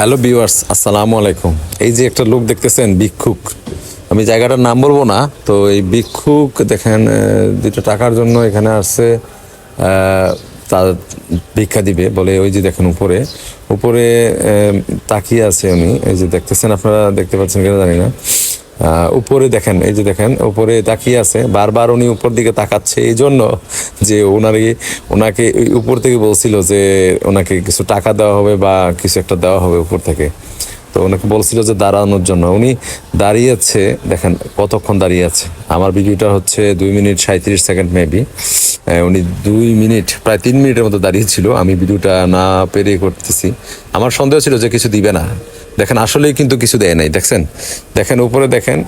Hello বিওয়ার্স আসসালামু আলাইকুম এই যে একটা লোক দেখতেছেন, ভিক্ষুক। আমি জায়গাটার নাম বলব না, তো এই ভিক্ষুক দেখেন দুটো টাকার জন্য এখানে আসছে তার ভিক্ষা দিবে বলে ওই যে দেখেন উপরে। উপরে তাকিয়ে আছে উনি। এই যে দেখতেছেন, আপনারা দেখতে পাচ্ছেন কিনা জানি না। উপরে দেখেন, এই যে দেখেন, উপরে তাকিয়ে আছে, বারবার উনি উপর দিকে তাকাচ্ছে, এই জন্য যে ওনারে ওনাকে উপর থেকে বলছিল যে ওনাকে কিছু টাকা দেওয়া হবে বা কিছু একটা দেওয়া হবে উপর থেকে। তো ওনাকে বলছিল যে দাঁড়ানোর জন্য। উনি দাঁড়িয়েছে, দেখেন কতক্ষণ দাঁড়িয়ে আছে। আমার ভিডিওটা হচ্ছে দুই মিনিট সাঁত্রিশ সেকেন্ড মেবি। উনি দুই মিনিট, প্রায় তিন মিনিটের মতো দাঁড়িয়েছিল। আমি ভিডিওটা না পেরে করতেছি। আমার সন্দেহ ছিল যে কিছু দিবে না। দেখেন, আসলেই কিন্তু কিছু দেয় নাই, দেখছেন? দেখেন, উপরে দেখেন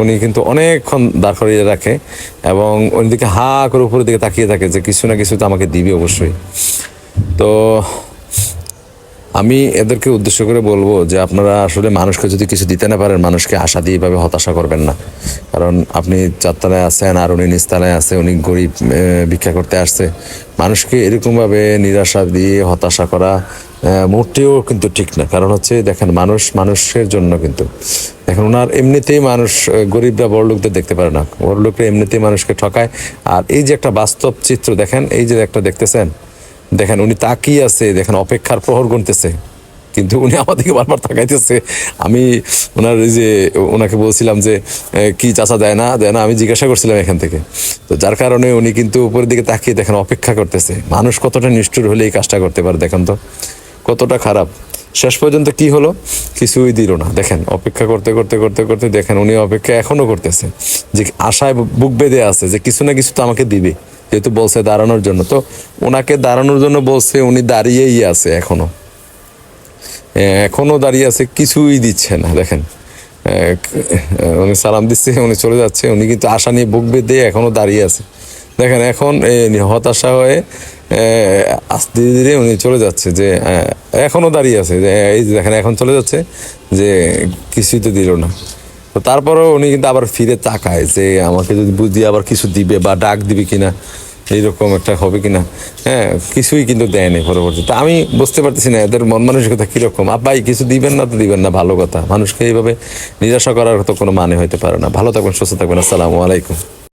উনি কিন্তু অনেকক্ষণ দাঁড় করিয়ে রাখে এবং ওই দিকে হা করে উপরের দিকে তাকিয়ে থাকে যে কিছু না কিছু তো আমাকে দিবে অবশ্যই। তো আমি এদেরকে উদ্দেশ্য করে বলব যে আপনারা আসলে মানুষকে যদি কিছু দিতে না পারেন, মানুষকে আশা দিয়ে এভাবে হতাশা করবেন না। কারণ আপনি চারতলায় আছেন আর উনি নিচতলায় আছে, উনি গরিব ভিক্ষা করতে আসছে। মানুষকে এরকমভাবে নিরাশা দিয়ে হতাশা করা মোটেও কিন্তু ঠিক না। কারণ হচ্ছে, দেখেন, মানুষ মানুষের জন্য কিন্তু। দেখেন ওনার এমনিতেই মানুষ গরিবরা বড় লোকদের দেখতে পারে না। বড় লোকরা এমনিতেই মানুষকে ঠকায়। আর এই যে একটা বাস্তব চিত্র, দেখেন, এই যে একটা দেখতেছেন? দেখেন, উনি তাকিয়ে আছে, দেখেন, অপেক্ষার প্রহর গুনতেছে। কিন্তু উনি আমাদেরকে বারবার তাকাইতেছে। আমি ওনার এই যে, ওনাকে বলছিলাম যে কি চাচা দেয় না? দেয় না, আমি জিজ্ঞাসা করছিলাম এখান থেকে। তো যার কারণে উনি কিন্তু উপরের দিকে তাকিয়ে, দেখেন, অপেক্ষা করতেছে। মানুষ কতটা নিষ্ঠুর হলে এই কাজটা করতে পারে, দেখেন তো। কতটা খারাপ। শেষ পর্যন্ত কি হলো? কিছুই দিল না। দেখেন অপেক্ষা করতে করতে করতে করতে দেখেন উনি অপেক্ষা এখনও করতেছে যে আশায় বুক বেঁধে আছে যে কিছু না কিছু তো আমাকে দিবে যেহেতু বলছে দাঁড়ানোর জন্য। তো ওনাকে দাঁড়ানোর জন্য বলছে উনি দাঁড়িয়েই আছে এখনও। এ, এখনও দাঁড়িয়ে আছে কিছুই দিচ্ছে না। দেখেন উনি সালাম দিচ্ছে উনি চলে যাচ্ছে উনি কিন্তু আশা নিয়ে বুক বেঁধে এখনও দাঁড়িয়ে আছে। দেখেন এখন হতাশা হয়ে আস্তে ধীরে উনি চলে যাচ্ছে যে এ, এখনও দাঁড়িয়ে আছে যে এই দেখেন এখন চলে যাচ্ছে যে কিছুই তো দিল না। তো তারপরেও উনি কিন্তু আবার ফিরে তাকায় যে আমাকে যদি বুঝিয়ে আবার কিছু দিবে বা ডাক দিবে কিনা এইরকম একটা হবে কিনা। হ্যাঁ কিছুই কিন্তু দেয়নি পরবর্তী পরবর্তীতে আমি বুঝতে পারতেছি না এদের মন মানসিকতা কীরকম। আব্বাই কিছু দিবেন না তো দিবেন না ভালো কথা। মানুষকে এইভাবে নিরাশা করার তো কোনো মানে হইতে পারে না। ভালো থাকবেন সুস্থ থাকবেন। আসসালামু আলাইকুম।